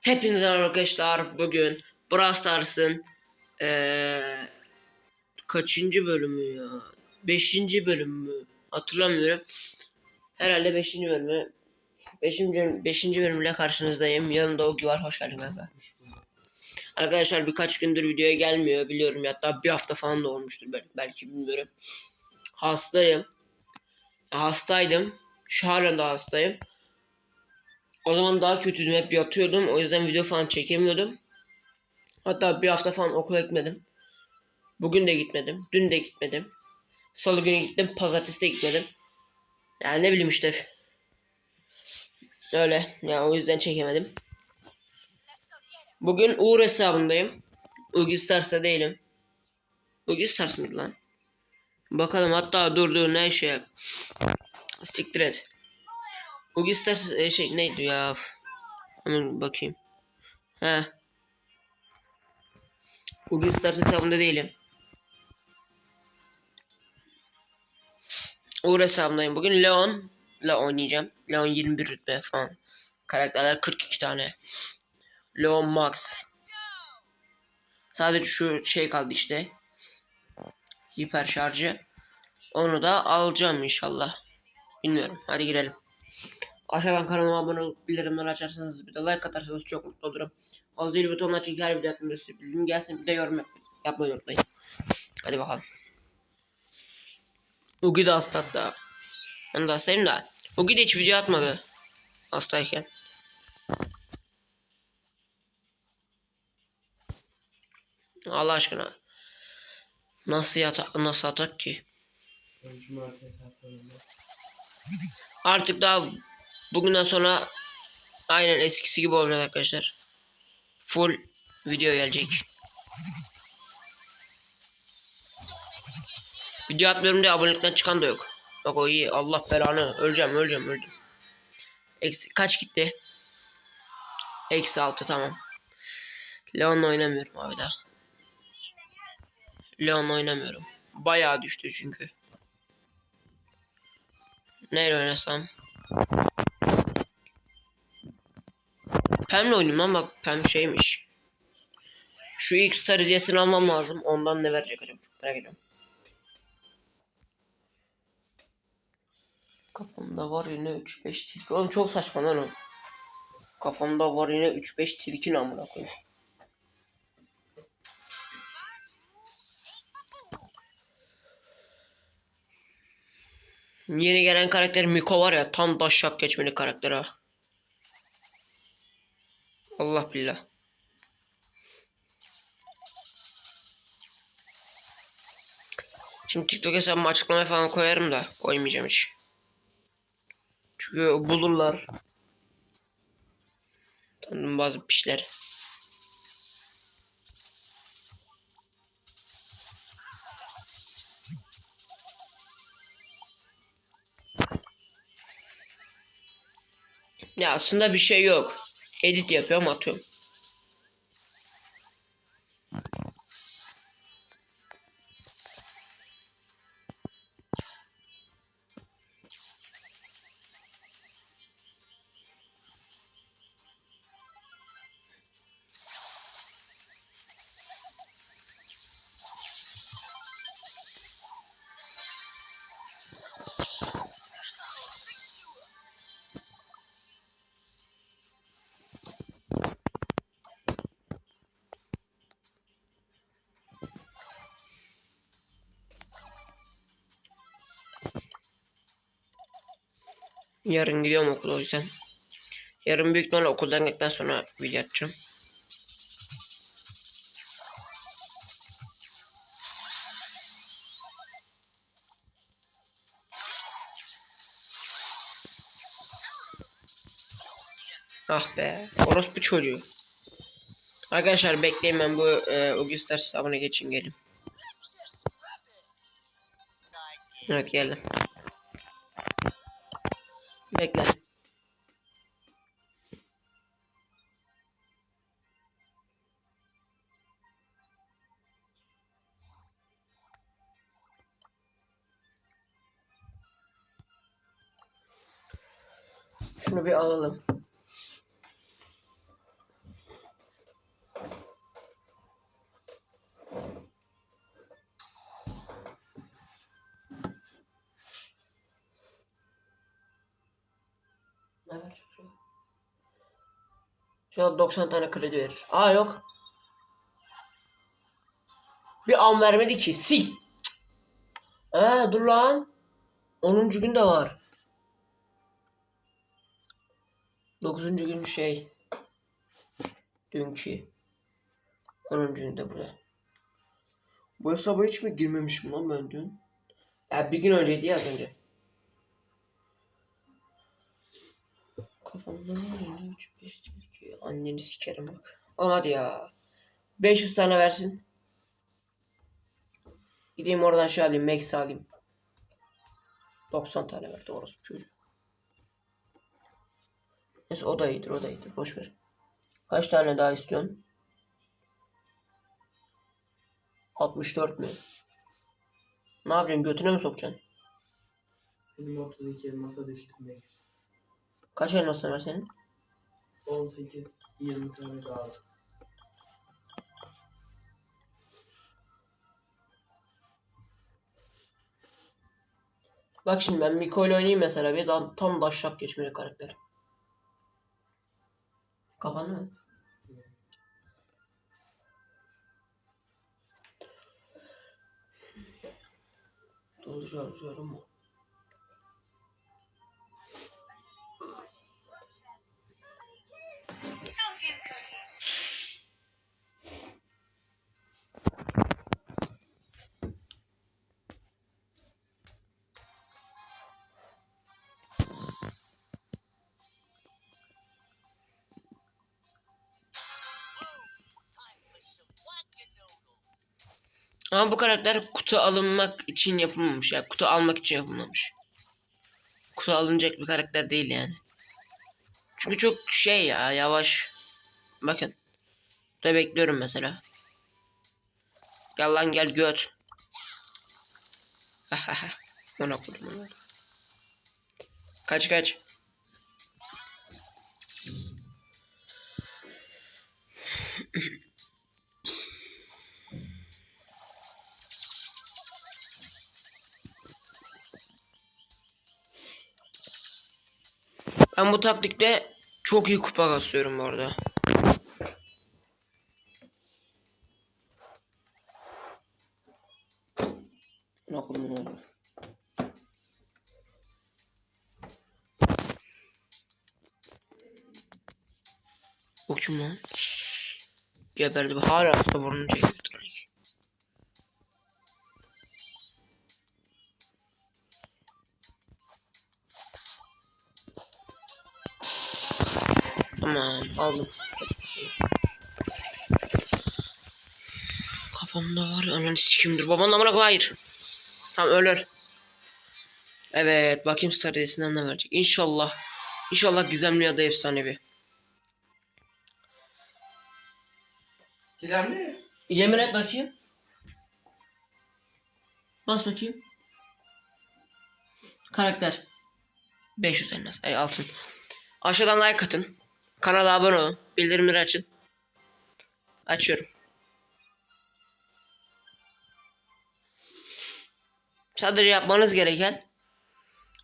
Hepinize arkadaşlar. Bugün Brawl Stars'ın eee, kaçıncı bölümü ya? Beşinci bölümü hatırlamıyorum. Herhalde beşinci bölümü. Beşinci, beşinci bölümle karşınızdayım. Yanımda Ogi var. Hoş geldin kanka. Arkadaşlar birkaç gündür videoya gelmiyor biliyorum. Hatta bir hafta falan da olmuştur belki, belki bilmiyorum. Hastayım. Hastaydım. Şu halen de hastayım. O zaman daha kötüydüm hep yatıyordum. O yüzden video falan çekemiyordum. Hatta bir hafta falan okula gitmedim. Bugün de gitmedim. Dün de gitmedim. Salı günü gittim. Pazartesi de gitmedim. Yani ne bileyim işte. Öyle. Yani o yüzden çekemedim. Bugün Uğur hesabındayım. Ugi Stars'ta değilim. Ugi Stars mıydı lan? Bakalım hatta dur ne şey yap. Siktir et. Ugi Stars e, şey neydi ya? Hemen bakayım. He. Ugi Stars hesabında değilim. Uğur hesabındayım. Bugün Leon ile oynayacağım. Leon 21 rütbe falan. Karakterler 42 tane. Leon Max. Sadece şu şey kaldı işte. Hiper şarjı. Onu da alacağım inşallah. Bilmiyorum. Hadi girelim. Aşağıdan kanalıma abone olup bildirimleri açarsanız bir de like atarsanız çok mutlu olurum. O zil butonuna açın her video atmamı bildirim gelsin bir de yorum yap yapmayı unutmayın. Hadi bakalım. Ugi de hasta hatta. Ben de hastayım da. Ugi de hiç video atmadı. Hastayken. Allah aşkına. Nasıl yatak nasıl atak ki? Artık daha bugünden sonra aynen eskisi gibi olacak arkadaşlar. Full video gelecek. Video atmıyorum diye abonelikten çıkan da yok. Bak o iyi. Allah belanı. Öleceğim öleceğim öldüm. Eksi, kaç gitti? Eksi altı tamam. Leon'la oynamıyorum abi daha. Leon oynamıyorum. Bayağı düştü çünkü. Neyle oynasam? Pem'le oynayayım ama bak Pem şeymiş. Şu ilk star almam lazım. Ondan ne verecek acaba? Çok merak ediyorum. Kafamda var yine 3-5 tilki. Oğlum çok saçma lan o. Kafamda var yine 3-5 tilki amına koyayım. Yeni gelen karakter Miko var ya tam daşşak geçmeli karakter ha. Allah billah. Şimdi TikTok hesabımı açıklamaya falan koyarım da koymayacağım hiç. Çünkü bulurlar. Tanıdım bazı pişler. Ya aslında bir şey yok. Edit yapıyorum atıyorum. Yarın gidiyorum okula o yüzden. Yarın büyük ihtimalle okuldan gittikten sonra video atacağım. Ah be. Orospu çocuğu. Arkadaşlar bekleyin ben bu e, Augustar hesabına geçin gelin. Evet geldim. Bekle. Şunu bir alalım. Ver. Şu an 90 tane kredi verir. Aa yok. Bir an vermedi ki. Sil. Ee dur lan. 10. gün de var. 9. gün şey. Dünkü. 10. gün de burada. Bu hesaba hiç mi girmemişim lan ben dün? Ya bir gün önceydi ya az önce. Kafamda ne var? Üç, beş, iki. Anneni sikerim bak. Oğlum hadi ya. 500 tane versin. Gideyim oradan şey alayım. Max alayım. 90 tane verdi orası çocuğu. Neyse o da iyidir o da iyidir. Boş ver. Kaç tane daha istiyorsun? 64 mü? Ne yapacaksın? Götüne mi sokacaksın? Benim 32 elmasa düştüm ben. Kaç elmasın var senin? 18, 20 tane daha var. Bak şimdi ben Miko ile oynayayım mesela bir daha tam daşşak geçmeli karakter. Kapandı mı? Dolduruyorum mu? Ama bu karakter kutu alınmak için yapılmamış ya. Kutu almak için yapılmamış. Kutu alınacak bir karakter değil yani. Çünkü çok şey ya yavaş. Bakın. Burada bekliyorum mesela. Gel lan gel göt. Ona onu. Kaç kaç. Ben bu taktikle çok iyi kupa kasıyorum bu arada. Bu kim lan? Geberdi. Hala burnunu çekiyor. Tamam aldım. Kafamda var ananı sikimdir. Babanın amına hayır. Tamam ölür. Evet bakayım Stardust'den ne verecek. İnşallah. İnşallah gizemli ya da efsanevi. Gizemli. Yemin et bakayım. Bas bakayım. Karakter. 500 elmas. Ay altın. Aşağıdan like atın. Kanala abone olun. Bildirimleri açın. Açıyorum. Sadece yapmanız gereken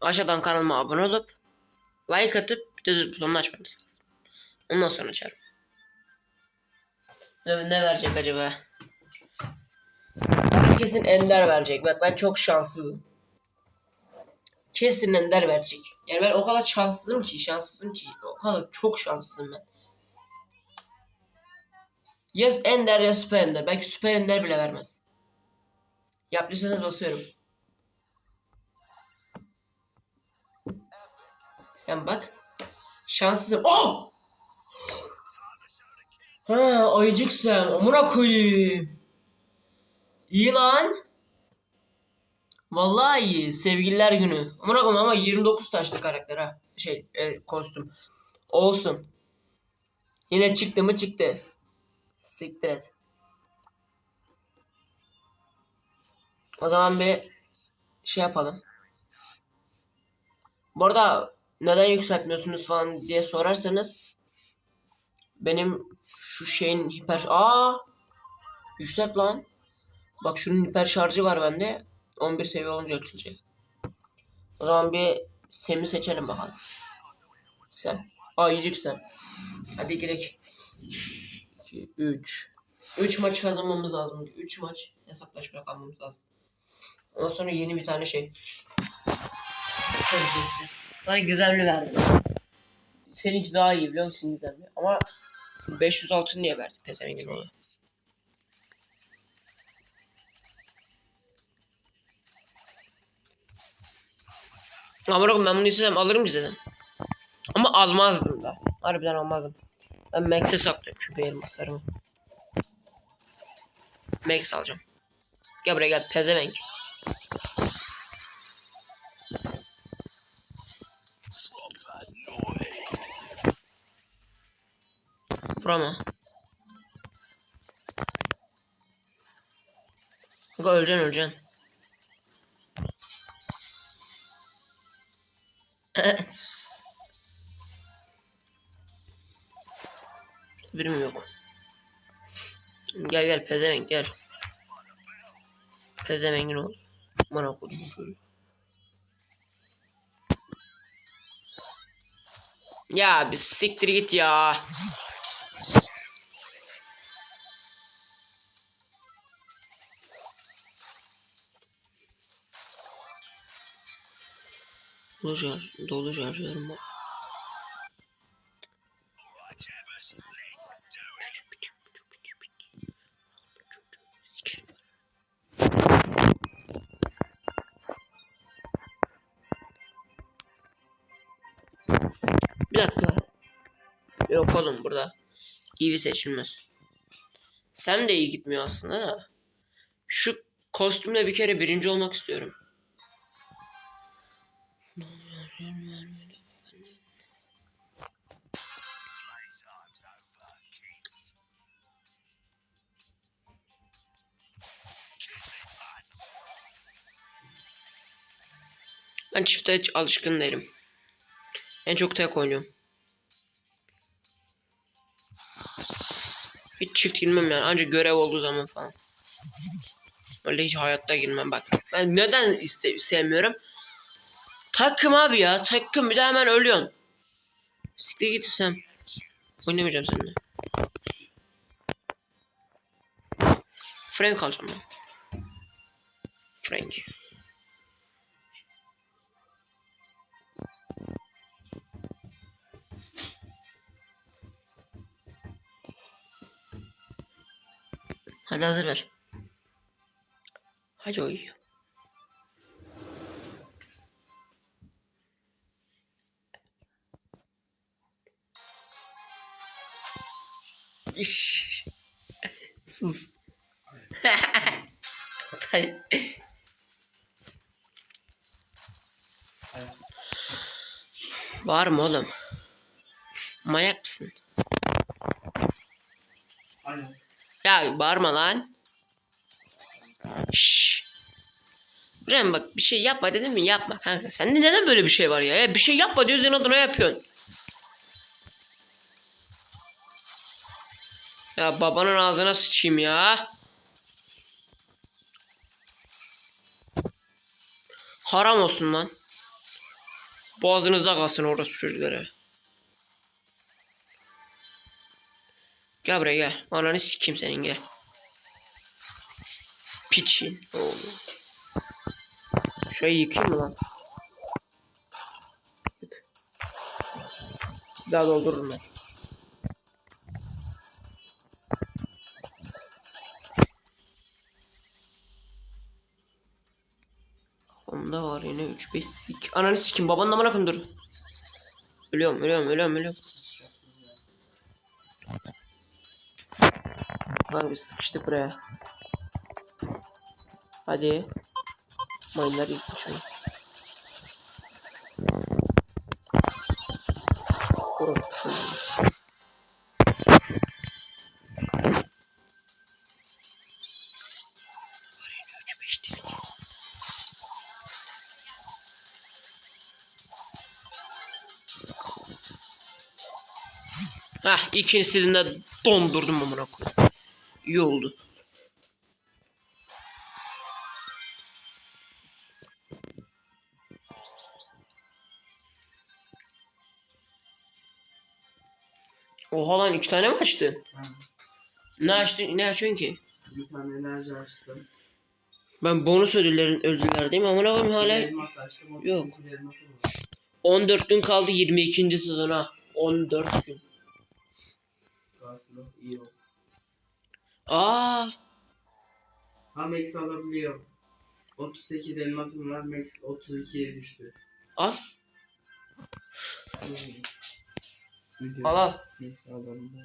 aşağıdan kanalıma abone olup like atıp zil butonunu açmanız lazım. Ondan sonra açarım. Ne, ne verecek acaba? Kesin Ender verecek. Bak ben çok şanssızım. Kesin Ender verecek. Yani ben o kadar şanssızım ki, şanssızım ki. O kadar çok şanssızım ben. Ya Ender ya Süper Ender. Belki Süper Ender bile vermez. Yaptıysanız basıyorum. Yani bak. Şanssızım. Oh! Ha ayıcık sen. Amına koyayım. İyi lan. Vallahi iyi. Sevgililer günü. Amına koyayım ama 29 taşlı karakter ha. Şey e, kostüm. Olsun. Yine çıktı mı çıktı. Siktir et. O zaman bir şey yapalım. Bu arada neden yükseltmiyorsunuz falan diye sorarsanız benim şu şeyin hiper... Aa! Yükselt lan. Bak şunun hiper şarjı var bende. 11 seviye olunca yükselecek. O zaman bir Sem'i seçelim bakalım. Sen. Ayıcık sen. Hadi gidelim. 2, 3. 3 maç kazanmamız lazım. 3 maç hesaplaşma kalmamız lazım. Ondan sonra yeni bir tane şey. Sana gizemli verdim. Seninki daha iyi biliyor musun gizemli? Ama 500 altın niye verdi pezevengin ona? Ama bırakın ben bunu istesem alırım ki zaten. Ama almazdım da. Harbiden almazdım. Ben Max'e saklıyorum çünkü elmaslarımı. Max alacağım. Gel buraya gel pezevenk. Vurama. Öleceksin öleceksin. Birim yok. Gel gel pezevenk gel. Pezevengin ol. Bana koydum şöyle. Ya bir siktir git ya. Dolu şarj, dolu şarjörüm var. Bir dakika. Yok oğlum burada. İyi seçilmez. Sen de iyi gitmiyor aslında da. Şu kostümle bir kere birinci olmak istiyorum. Ben çifte alışkın değilim. En çok tek oynuyorum. Hiç çift girmem yani. Ancak görev olduğu zaman falan. Öyle hiç hayatta girmem bak. Ben neden iste sevmiyorum? Takım abi ya. Takım bir de hemen ölüyorsun. Siktir git sen. Oynamayacağım seninle. Frank alacağım ben. Frank. Hadi hazır ver. Hadi uyuyor. Sus. Var mı oğlum? Manyak mısın? Aynen. Ya bağırma lan. Şşş. Buraya bak bir şey yapma dedim mi yapma kanka. Sen neden böyle bir şey var ya? ya bir şey yapma diyorsun adına yapıyorsun. Ya babanın ağzına sıçayım ya. Haram olsun lan. Boğazınızda kalsın orası çocuklara. Gel buraya gel. Ananı sikeyim senin gel. Piçin. Oğlum. Şurayı yıkayayım mı lan? Daha doldururum ben. 3 5 sik. Ananı sikim babanın amına koyayım dur. Ölüyorum ölüyorum ölüyorum ölüyorum. Lan biz sıkıştık buraya. Hadi. Mayınlar yıktı şunu. Hah ikincisini de dondurdum amına koyayım. İyi oldu. Oha lan iki tane mi açtın? Ha, Ne açtın? Ne açıyorsun ki? bir tane enerji açtım. Ben bonus ödüllerin ödüllerdeyim ama ne koyayım hala açtım. Yok. sekiz elmasım var. 14 gün kaldı 22. sezona. 14 gün. Aslında iyi oldu. Aa, Ha Max alabiliyor. 38 elmasım var. Max 32'ye düştü. al. Hmm. Al al. Neyse alalım da.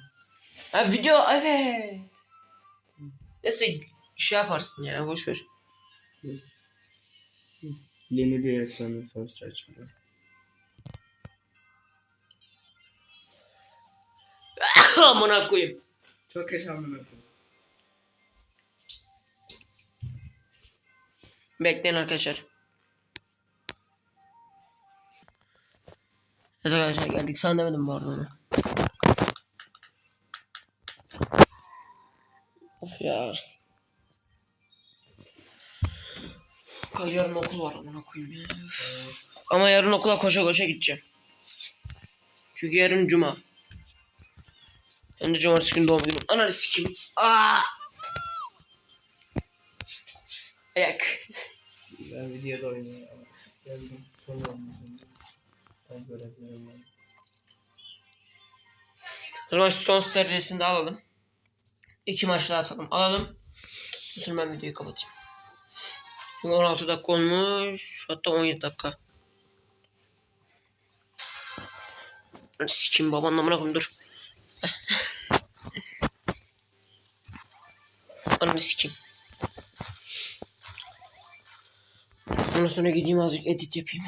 Ha video evet. Neyse şey yaparsın ya boş ver. Yeni bir efsane savaşçı açıldı. Amına koyayım. Çok yaşamını öpüyorum. Bekleyin arkadaşlar. Evet arkadaşlar geldik. Sen demedim bu arada onu. Of ya. Ka- Yarın okul var amına koyayım ya. Ama yarın okula koşa koşa gideceğim. Çünkü yarın cuma. Hem de cumartesi günü doğum günüm. Ananı sikeyim. Aa! Ayak. Ben videoda oynuyorum. Geldim. Son olmasın. Ben görevlerim var. O zaman son serisini de alalım. İki maç daha atalım. Alalım. Bütün ben videoyu kapatayım. Şimdi 16 dakika olmuş. Hatta 17 dakika. Sikim babanın amına koyayım dur. Ananı sikim. Ondan sonra gideyim azıcık edit yapayım.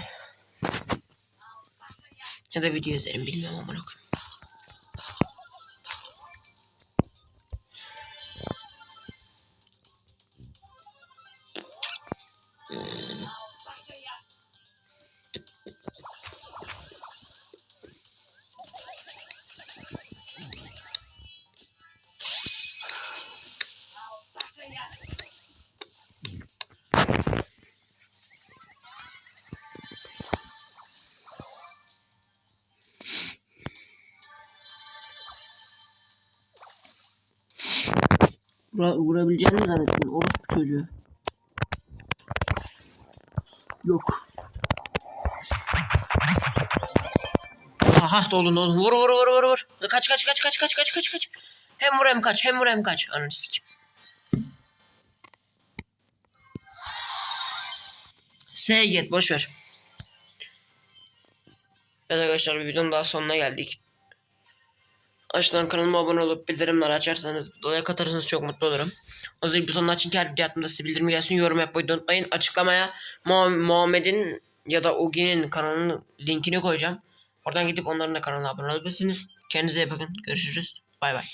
Ya da video izlerim bilmiyorum amına koyayım. Vura, vurabileceğini mi zannettin? Orospu çocuğu. Yok. Aha dolun dolun. Vur vur vur vur vur. Kaç kaç kaç kaç kaç kaç kaç kaç. Hem vur hem kaç hem vur hem kaç. Ananı sikim. S git boş ver. Evet arkadaşlar bir videonun daha sonuna geldik. Aşağıdan kanalıma abone olup bildirimleri açarsanız dolaya katarsanız çok mutlu olurum. O zaman butonunu açın ki her video attığımda size bildirim gelsin. Yorum yapmayı unutmayın. Açıklamaya Muha- Muhammed'in ya da Ugi'nin kanalının linkini koyacağım. Oradan gidip onların da kanalına abone olabilirsiniz. Kendinize iyi bakın. Görüşürüz. Bay bay.